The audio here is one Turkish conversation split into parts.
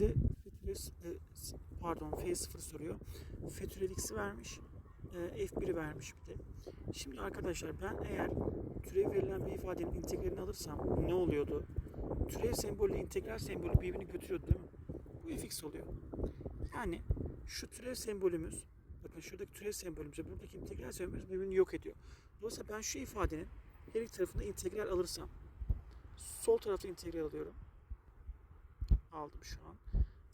bize Fetüles, pardon F0 soruyor. Fetüel X'i vermiş. e, F1'i vermiş bir de. Şimdi arkadaşlar ben eğer türev verilen bir ifadenin integralini alırsam ne oluyordu? Türev sembolü integral sembolü birbirini götürüyordu değil mi? Bu fx oluyor. Yani şu türev sembolümüz bakın şuradaki türev sembolümüzle buradaki integral sembolümüz birbirini yok ediyor. Dolayısıyla ben şu ifadenin her iki tarafında integral alırsam sol tarafta integral alıyorum. Aldım şu an.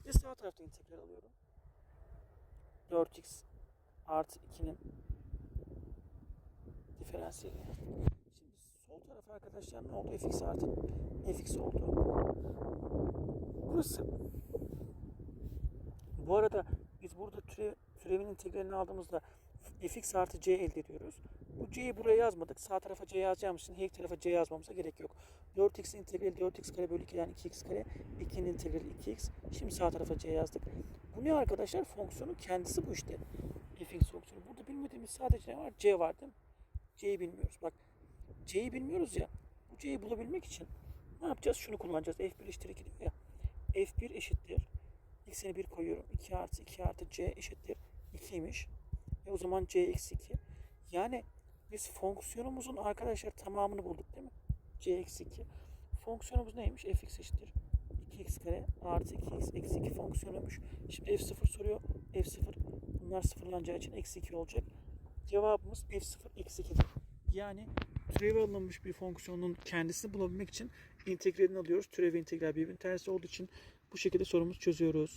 Ve sağ tarafta integral alıyorum. 4x artı 2'nin diferansiyeli. Şimdi sol taraf arkadaşlar ne oldu? fx artı fx oldu. Burası. Bu arada biz burada türev, türevin integralini aldığımızda fx artı c elde ediyoruz. Bu c'yi buraya yazmadık. Sağ tarafa c yazacağımız için her tarafa c yazmamıza gerek yok. 4x integrali 4x kare bölü 2'den 2x kare. 2'nin integrali 2x. Şimdi sağ tarafa c yazdık. Bu ne arkadaşlar? Fonksiyonun kendisi bu işte. fx fonksiyonu. Burada bilmediğimiz sadece ne var? c var değil mi? c'yi bilmiyoruz. Bak c'yi bilmiyoruz ya. Bu c'yi bulabilmek için ne yapacağız? Şunu kullanacağız. f1 eşittir 2 diyor ya. f1 eşittir. x'ini 1 koyuyorum. 2 artı 2 artı c eşittir 2'ymiş. E o zaman c eksi 2. Yani biz fonksiyonumuzun arkadaşlar tamamını bulduk değil mi? c eksi 2. Fonksiyonumuz neymiş? fx eşittir. 2x kare artı 2x eksi 2 fonksiyonuymuş. Şimdi f0 soruyor. f0 bunlar sıfırlanacağı için eksi 2 olacak. Cevabımız f0 eksi 2'dir. Yani türevi alınmış bir fonksiyonun kendisini bulabilmek için integralini alıyoruz. Türev integral birbirinin tersi olduğu için bu şekilde sorumuzu çözüyoruz.